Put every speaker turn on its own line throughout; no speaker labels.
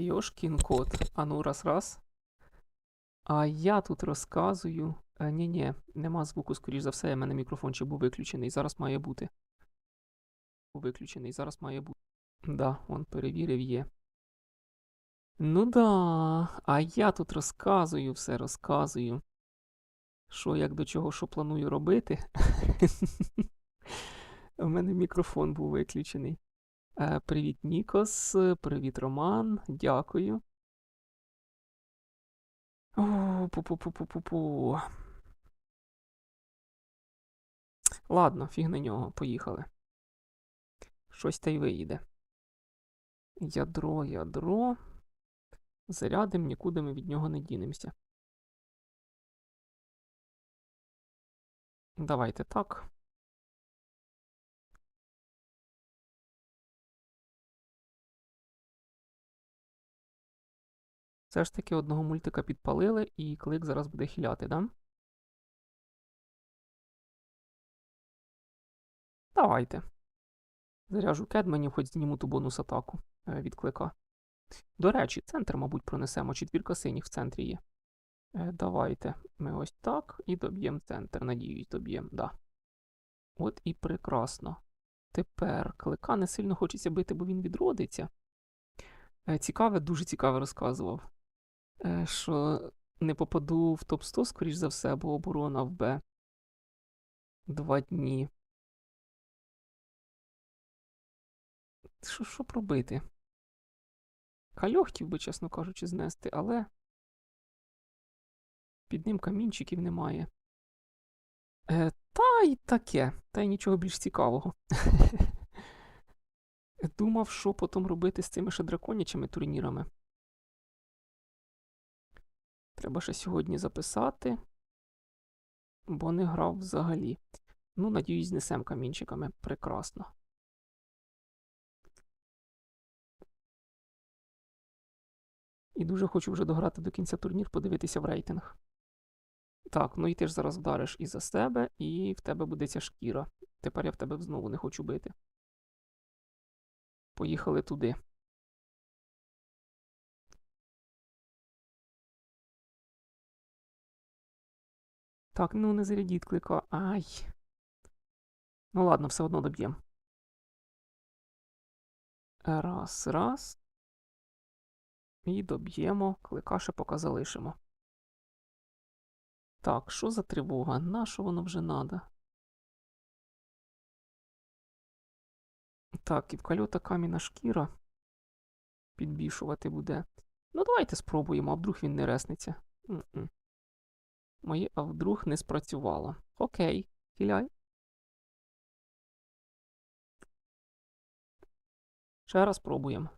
Йошкін кот. А ну раз раз. А я тут розказую. ні ні нема звуку, скоріш за все, у мене мікрофончик був виключений. Зараз має бути. Був Виключений, зараз має бути. Да, он перевірив є. Ну да, а я тут розказую все, розказую. Що, як до чого, що планую робити. У мене мікрофон був виключений. Е, Привіт, Нікос, привіт, Роман. Дякую. Пу-пу-пу-пу-пу-пу. Ладно, фіг на нього, поїхали. Щось та й виїде. Ядро, ядро. Зарядим, нікуди ми від нього не дінемося. Давайте так. Все ж таки одного мультика підпалили, і клик зараз буде хиляти, да? Давайте. Заряжу кедменів, хоч зніму ту бонус атаку е, від клика. До речі, центр, мабуть, пронесемо. Четвірка синіх в центрі є. Е, давайте ми ось так і доб'ємо центр. Надіюсь, доб'ємо, да. От і прекрасно. Тепер клика не сильно хочеться бити, бо він відродиться. Е, цікаве, дуже цікаве розказував. Е, що не попаду в топ-100, скоріш за все, бо оборона в Б. Два дні. Що що пробити? Кальо хотів би, чесно кажучи, знести, але під ним камінчиків немає. Е, Та й таке, та й нічого більш цікавого. Думав, що потім робити з цими ще драконячими турнірами. Треба ще сьогодні записати, бо не грав взагалі. Ну, надіюсь, знесем камінчиками. Прекрасно. І дуже хочу вже дограти до кінця турнір, подивитися в рейтинг. Так, ну і ти ж зараз вдариш і за себе, і в тебе буде ця шкіра. Тепер я в тебе знову не хочу бити. Поїхали туди. Так, ну не зарядіть клика. Ай. Ну ладно, все одно доб'ємо. Раз, раз. І доб'ємо, клика ще поки залишимо. Так, що за тривога? На що воно вже надо? Так, і в кальота каміна шкіра підбільшувати буде. Ну, давайте спробуємо, а вдруг він не ресниться. М -м. Моє, а вдруг не спрацювало. Окей, хіляй. Ще раз пробуємо.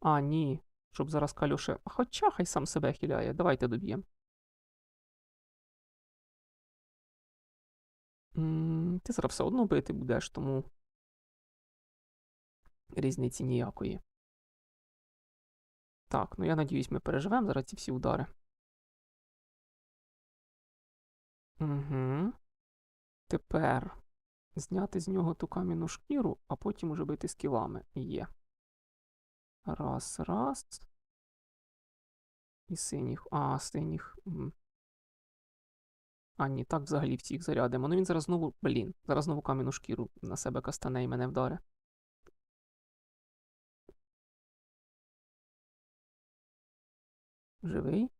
А, ні. Щоб зараз калюше. Хоча хай сам себе хиляє. Давайте доб'ємо. Ти зараз все одно бити будеш, тому різниці ніякої. Так, ну я надіюсь, ми переживемо зараз ці всі удари. Угу. Тепер зняти з нього ту кам'яну шкіру, а потім уже бити скілами. Є. Раз, раз. І синіх. А, синіх. А, ні, так взагалі всіх зарядимо. Ну він зараз знову. Блін, зараз знову кам'яну шкіру на себе кастане і мене вдаре. Живий?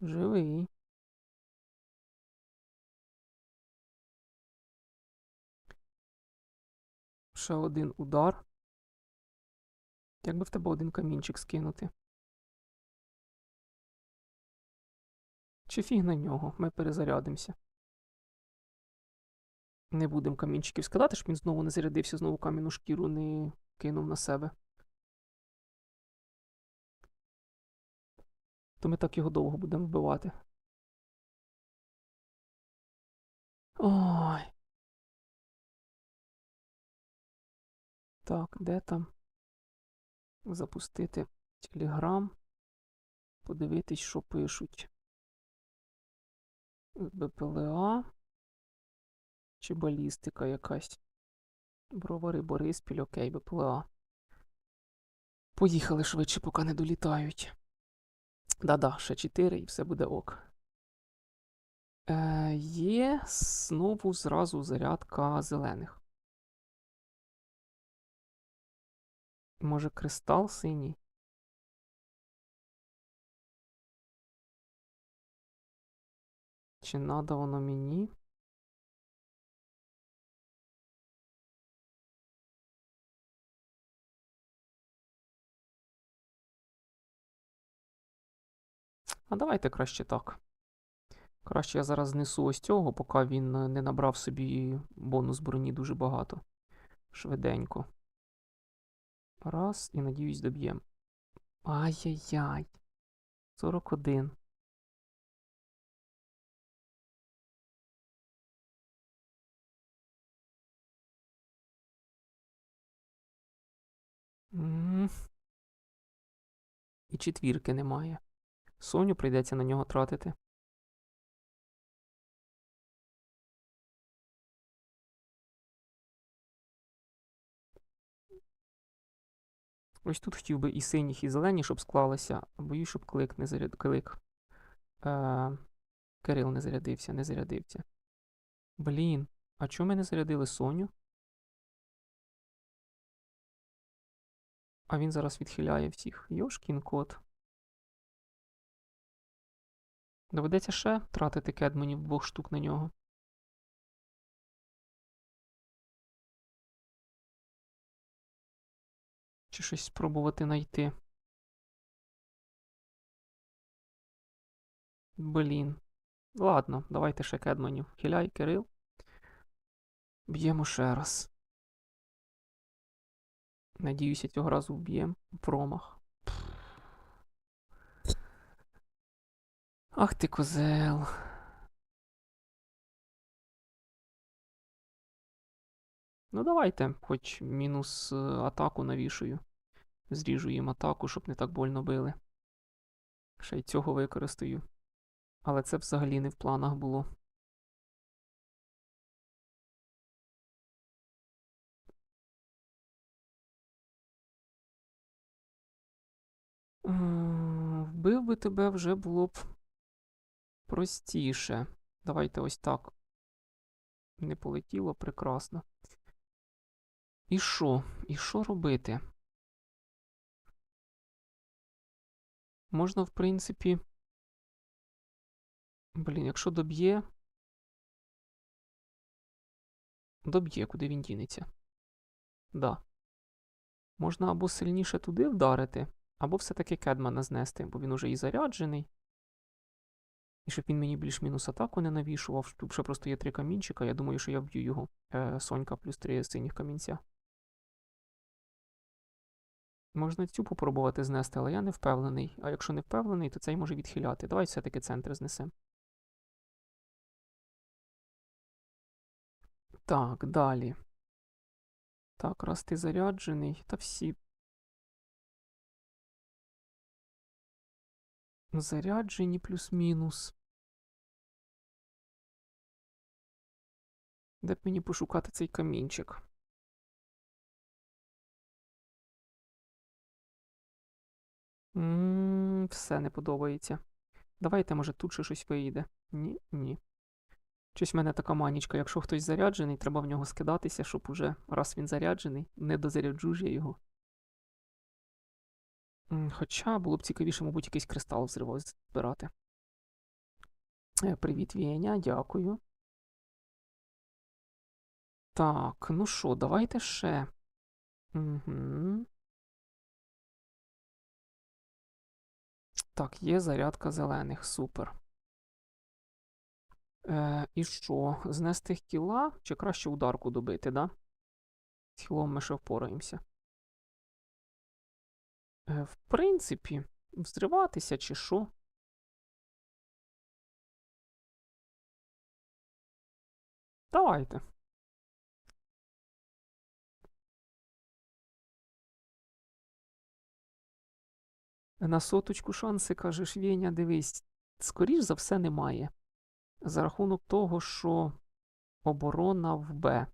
Живий. Ще один удар. Як би в тебе один камінчик скинути? Чи фіг на нього? Ми перезарядимося. Не будемо камінчиків скидати, щоб він знову не зарядився, знову кам'яну шкіру не кинув на себе. То ми так його довго будемо вбивати. Ой. Так, де там? Запустити Телеграм. Подивитись, що пишуть. БПЛА. Чи балістика якась. Бровари, Бориспіль, окей, БПЛА. Поїхали швидше, поки не долітають. Да-да, ще 4 і все буде ок. Е, є знову зразу зарядка зелених. Може, кристал синій? Чи надо воно мені? А давайте краще так. Краще я зараз знесу ось цього, поки він е, не набрав собі бонус броні дуже багато. Швиденько. Раз, і надіюсь, доб'єм. Ай-яй-яй. 41. М. І четвірки немає. Соню прийдеться на нього тратити. Ось тут хотів би і синіх, і зелені, щоб склалися. Боюсь, щоб клик не заряд... клик. Е... Кирил не зарядився, не зарядився. Блін, а чому ми не зарядили Соню? А він зараз відхиляє всіх. Йошкін кот. Доведеться ще тратити кедманів двох штук на нього. Чи щось спробувати знайти. Блін. Ладно, давайте ще кедманів. Хиляй, Кирил. Б'ємо ще раз. Надіюся, цього разу вб'ємо. Промах. Ах ти козел. Ну, давайте, хоч мінус е, атаку навішую. Зріжу їм атаку, щоб не так больно били. Ще й цього використаю. Але це взагалі не в планах було. Вбив би тебе вже було б простіше. Давайте ось так. Не полетіло прекрасно. І що? І що робити? Можна, в принципі. Блін, якщо доб'є. Доб'є, куди він дінеться. Да. Можна або сильніше туди вдарити, або все-таки кедмана знести, бо він уже і заряджений. І щоб він мені більш-мінус атаку не навішував. Тут ще просто є три камінчика. Я думаю, що я вб'ю його. Е, Сонька плюс три синіх камінця. Можна цю попробувати знести, але я не впевнений. А якщо не впевнений, то цей може відхиляти. Давай все-таки центр знесемо. Так, далі. Так, раз ти заряджений, та всі. Заряджені плюс-мінус. Де б мені пошукати цей камінчик? М, Все не подобається. Давайте, може, тут ще щось вийде. Ні, ні. Щось в мене така манічка. Якщо хтось заряджений, треба в нього скидатися, щоб уже, раз він заряджений, не дозаряджу ж я його. Хоча було б цікавіше, мабуть, якийсь кристал взривав збирати. Е, Привіт, Вєня, дякую. Так, ну що, давайте ще. Угу. Так, є зарядка зелених, супер. Е, І що? Знести хіла чи краще ударку добити, да? З хілом ми ще впораємося. Е, В принципі, взриватися чи що? Давайте. На соточку шанси, кажеш, Вєня, дивись, скоріш за все немає. За рахунок того, що оборона в Б.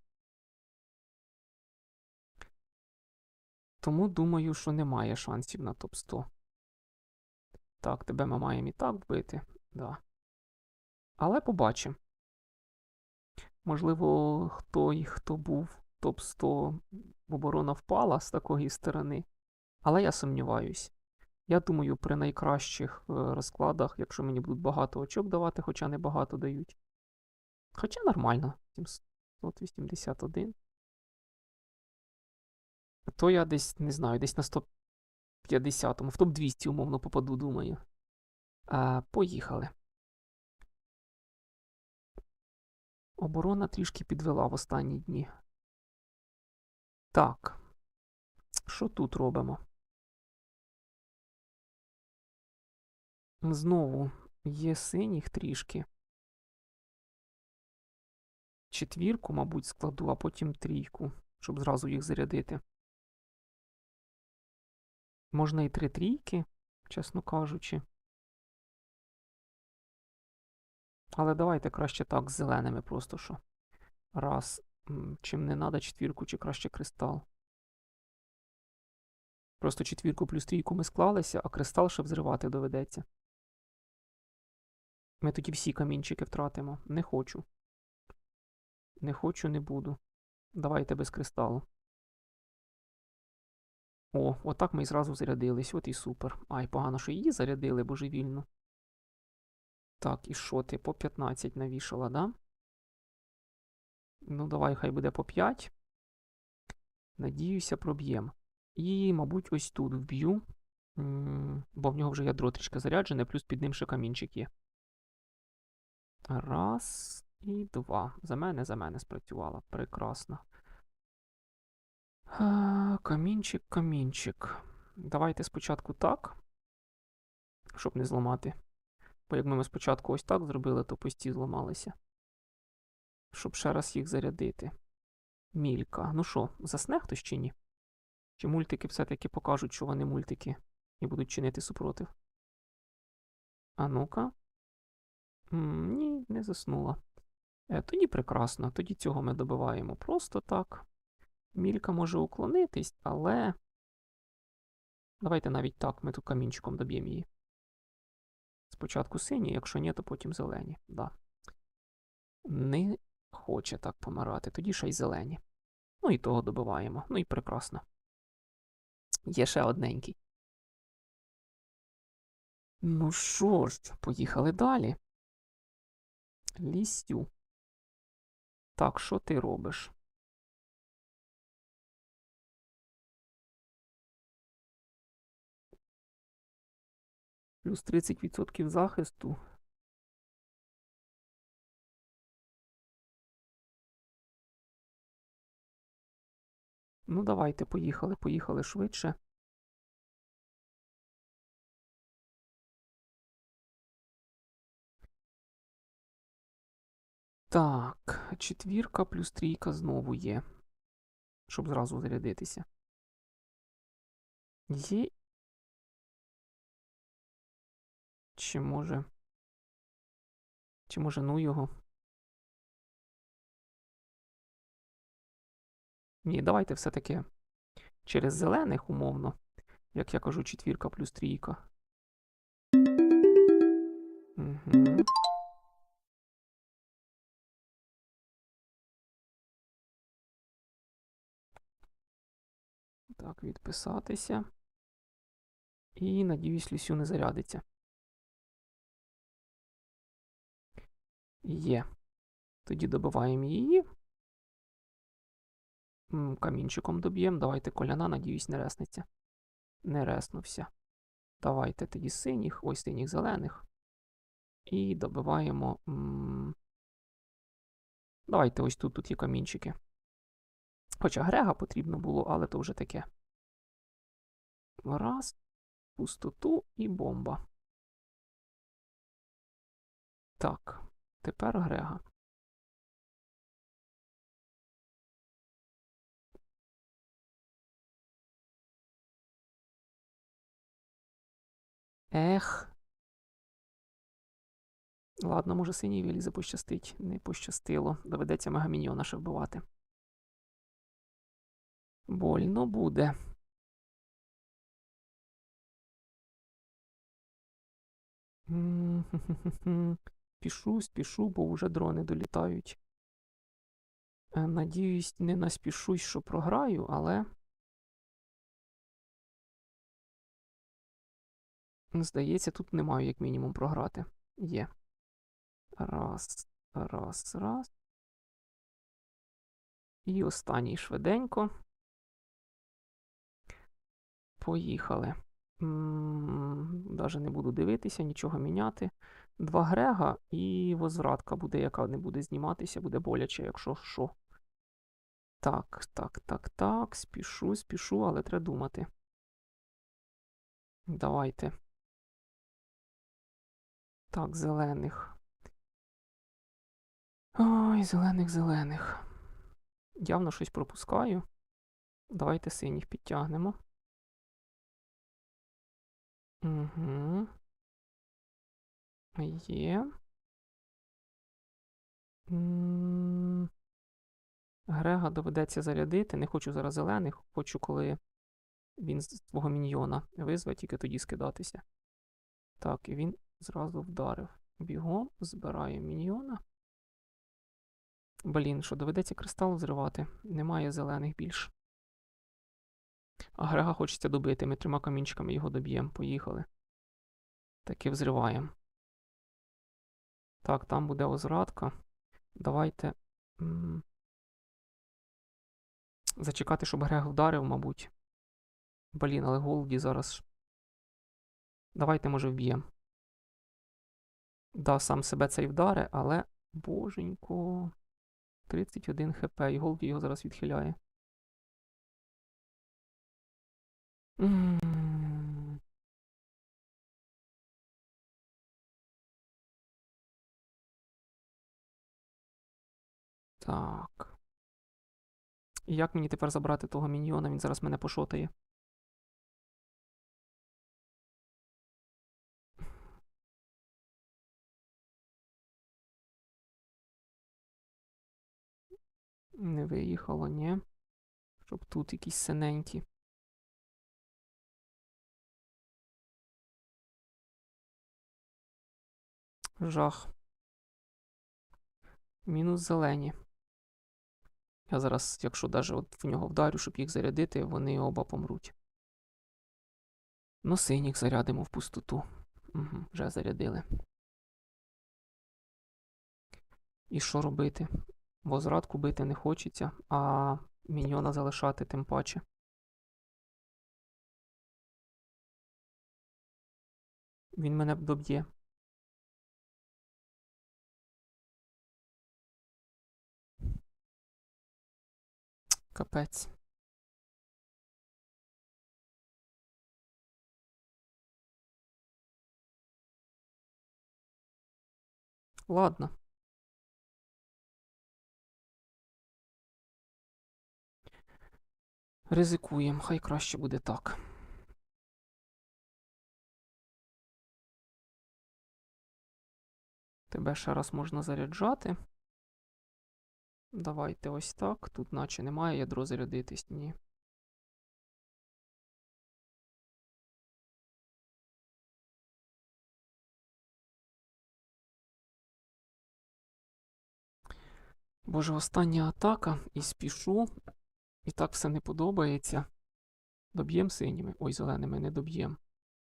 Тому думаю, що немає шансів на топ-100. Так, тебе ми маємо і так вбити. Да. Але побачимо. Можливо, хто і хто був топ-100 оборона впала з такої сторони. Але я сумніваюсь. Я думаю, при найкращих е, розкладах, якщо мені будуть багато очок давати, хоча не багато дають. Хоча нормально. 781. То я десь, не знаю, десь на 150-му, в топ-200, умовно, попаду, думаю. А, Поїхали. Оборона трішки підвела в останні дні. Так. Що тут робимо? Знову є синіх трішки. Четвірку, мабуть, складу, а потім трійку, щоб зразу їх зарядити. Можна і три трійки, чесно кажучи. Але давайте краще так з зеленими просто що. Раз. Чим не треба четвірку, чи краще кристал. Просто четвірку плюс трійку ми склалися, а кристал ще взривати доведеться. Ми тоді всі камінчики втратимо. Не хочу. Не хочу, не буду. Давайте без кристалу. О, отак ми і зразу зарядились. От і супер. Ай, погано, що її зарядили божевільно. Так, і що ти? По 15 навішала, да? Ну, давай, хай буде по 5. Надіюся, проб'єм. І, мабуть, ось тут вб'ю. Бо в нього вже ядро трішки заряджене, плюс під ним ще камінчик є. Раз і два. За мене, за мене спрацювала. Прекрасно. А, камінчик, камінчик. Давайте спочатку так. Щоб не зламати. Бо якби ми спочатку ось так зробили, то пості зламалися. Щоб ще раз їх зарядити. Мілька. Ну що, засне хтось чи ні? Чи мультики все-таки покажуть, що вони мультики і будуть чинити супротив? А ну-ка. Ні, не заснула. Е, Тоді прекрасно. Тоді цього ми добиваємо просто так. Мілька може уклонитись, але. Давайте навіть так, ми тут камінчиком доб'ємо її. Спочатку сині, якщо ні, то потім зелені. Да. Не хоче так помирати, тоді ще й зелені. Ну і того добиваємо. Ну і прекрасно. Є ще одненький. Ну що ж, поїхали далі. Лістю. Так, що ти робиш? Плюс 30% захисту. Ну, давайте, поїхали, поїхали швидше. Так, четвірка плюс трійка знову є. Щоб зразу зарядитися. Є. Чи може. Чи може ну його? Ні, давайте все-таки через зелених умовно. Як я кажу, четвірка плюс трійка. Угу. Так, відписатися. І, надіюсь, Люсю не зарядиться. Є. Тоді добиваємо її. Камінчиком доб'ємо. Давайте коляна, надіюсь, не ресниться. Не реснувся. Давайте тоді синіх, ось синіх зелених. І добиваємо. Давайте ось тут тут є камінчики. Хоча Грега потрібно було, але то вже таке. Раз, пустоту і бомба. Так, тепер Грега. Ех. Ладно, може синій Віліза пощастить. Не пощастило. Доведеться мегаміньйона ще вбивати. Больно буде. М. Спішу, спішу, бо вже дрони долітають. Е, Надіюсь, не наспішусь, що програю, але. Здається, тут не маю як мінімум програти. Є. Раз, раз, раз. І останній швиденько. Поїхали. Даже не буду дивитися, нічого міняти. Два Грега і возвратка буде, яка не буде зніматися, буде боляче, якщо що. Так, так, так, так. Спішу, спішу, але треба думати. Давайте. Так, зелених. Ой, зелених, зелених. Явно щось пропускаю. Давайте синіх підтягнемо. Угу. Є. Грега доведеться зарядити. Не хочу зараз зелених, хочу, коли він з свого міньйона визве, тільки тоді скидатися. Так, і він зразу вдарив. Бігом, збирає міньйона. Блін, що доведеться кристал зривати. Немає зелених більш. А Грега хочеться добити. Ми трьома камінчиками його доб'ємо. Поїхали. Таки взриваємо. Так, там буде озрадка. Давайте. Зачекати, щоб Грег вдарив, мабуть. Блін, але Голді зараз. Давайте, може, вб'ємо. Да, сам себе цей вдаре, але. Боженько. 31 хп, і Голді його зараз відхиляє. Так. І як мені тепер забрати того міньйона? Він зараз мене пошотає. Не виїхало, ні. Щоб тут якісь синенькі. Жах. Мінус зелені. Я зараз, якщо даже от в нього вдарю, щоб їх зарядити, вони оба помруть. Ну, синіх зарядимо в пустоту. Угу, вже зарядили. І що робити? Возрадку бити не хочеться, а міньйона залишати тим паче. Він мене доб'є. Капець. Ладно. Ризикуємо, хай краще буде так. Тебе ще раз можна заряджати. Давайте ось так. Тут наче немає ядро зарядитись, ні. Боже, остання атака і спішу. І так все не подобається. Доб'єм синіми. Ой, зеленими не доб'єм.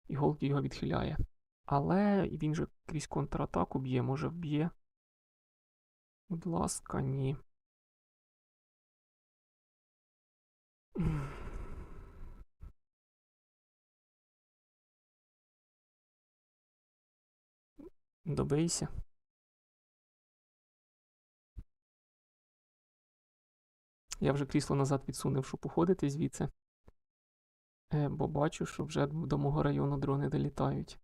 І Голді його відхиляє. Але він же крізь контратаку б'є, може вб'є. Будь ласка, ні. Добийся. Я вже крісло назад відсунув, щоб уходити звідси. Е, бо бачу, що вже до мого району дрони долітають.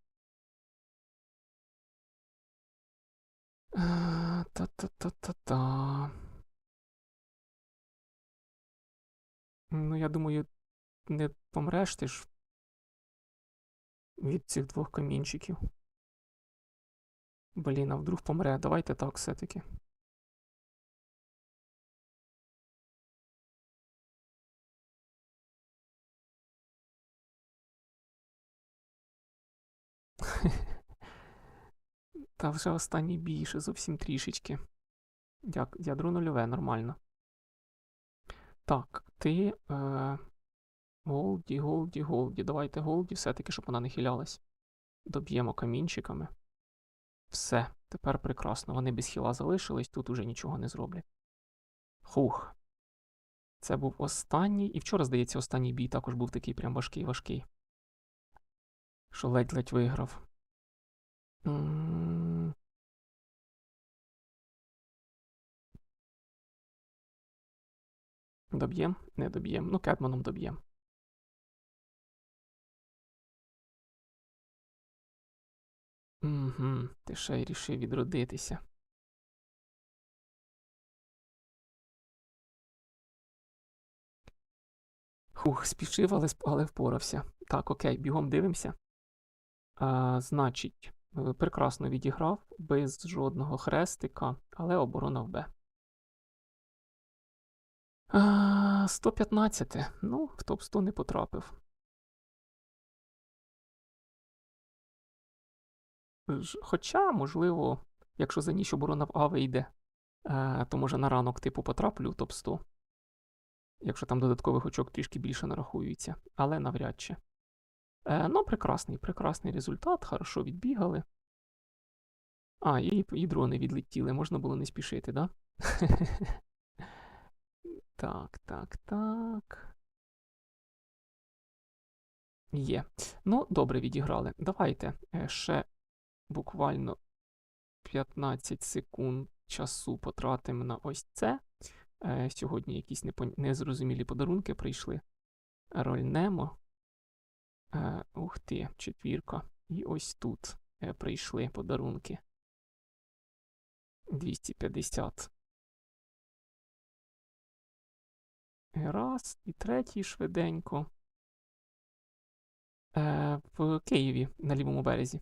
Е, Та-та-та-та-та. Ну, я думаю, не помреш ти ж від цих двох камінчиків. Блін, а вдруг помре. Давайте так все-таки. Та вже останній більше, зовсім трішечки. Дяк, ядро нульове, нормально. Так, ти. Е... Голді, голді, голді. Давайте голді, все-таки, щоб вона не хилялась. Доб'ємо камінчиками. Все, тепер прекрасно. Вони без хіла залишились, тут уже нічого не зроблять. Хух. Це був останній. І вчора, здається, останній бій також був такий прям важкий важкий. Що ледь-ледь виграв. Доб'єм? Не доб'єм. Ну, Кетманом доб'єм. Угу, ти ще й рішив відродитися. Хух, спішив, але, але впорався. Так, окей, бігом дивимося. А, значить, е, прекрасно відіграв, без жодного хрестика, але оборона в Б. А, 115. Ну, в топ-100 не потрапив. Хоча, можливо, якщо за ніч оборона в А вийде, е, то може на ранок типу потраплю в топ-100. Якщо там додаткових очок трішки більше нарахуються, але навряд чи. Е, ну, прекрасний, прекрасний результат, хорошо відбігали. А, і, і дрони відлетіли, можна було не спішити, да? Так, так, так. Є. Ну, добре відіграли. Давайте е, ще буквально 15 секунд часу потратимо на ось це. Е, Сьогодні якісь незрозумілі подарунки прийшли. Рольнемо. Е, Ух ти, четвірка. І ось тут прийшли подарунки. 250. Раз. І третій швиденько. Е, В Києві на лівому березі.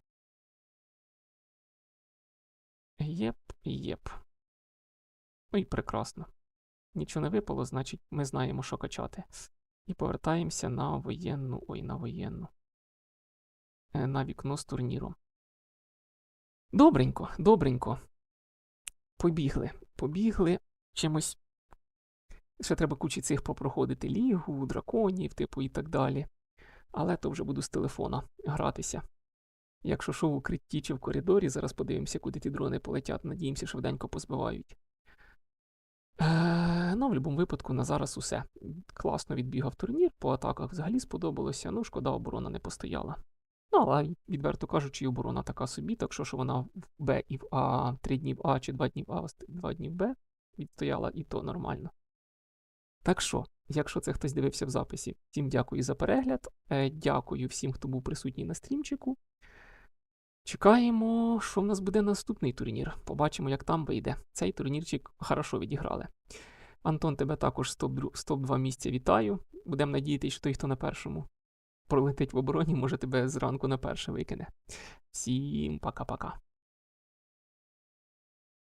Єп, єп. Ну і прекрасно. Нічого не випало, значить, ми знаємо, що качати. І повертаємося на воєнну. Ой, на воєнну. Е, На вікно з турніром. Добренько, добренько. Побігли. Побігли чимось. Ще треба кучі цих попроходити лігу, драконів, типу, і так далі. Але то вже буду з телефона гратися. Якщо що в укритті чи в коридорі, зараз подивимося, куди ті дрони полетять. Надіємося, швиденько позбивають. Е, ну, в будь-якому випадку, на зараз усе. Класно відбігав турнір, по атаках взагалі сподобалося. Ну, шкода, оборона не постояла. Ну, але, відверто кажучи, і оборона така собі, так що, що вона в Б і в А, 3 дні в А чи 2 дні в А, 2 дні в Б відстояла, і то нормально. Так що, якщо це хтось дивився в записі, всім дякую за перегляд. Е, дякую всім, хто був присутній на стрімчику. Чекаємо, що в нас буде наступний турнір. Побачимо, як там вийде. Цей турнірчик хорошо відіграли. Антон, тебе також з топ-2 місця вітаю. Будемо надіятися, що той, хто на першому пролетить в обороні, може тебе зранку на перше викине. Всім пока-пока.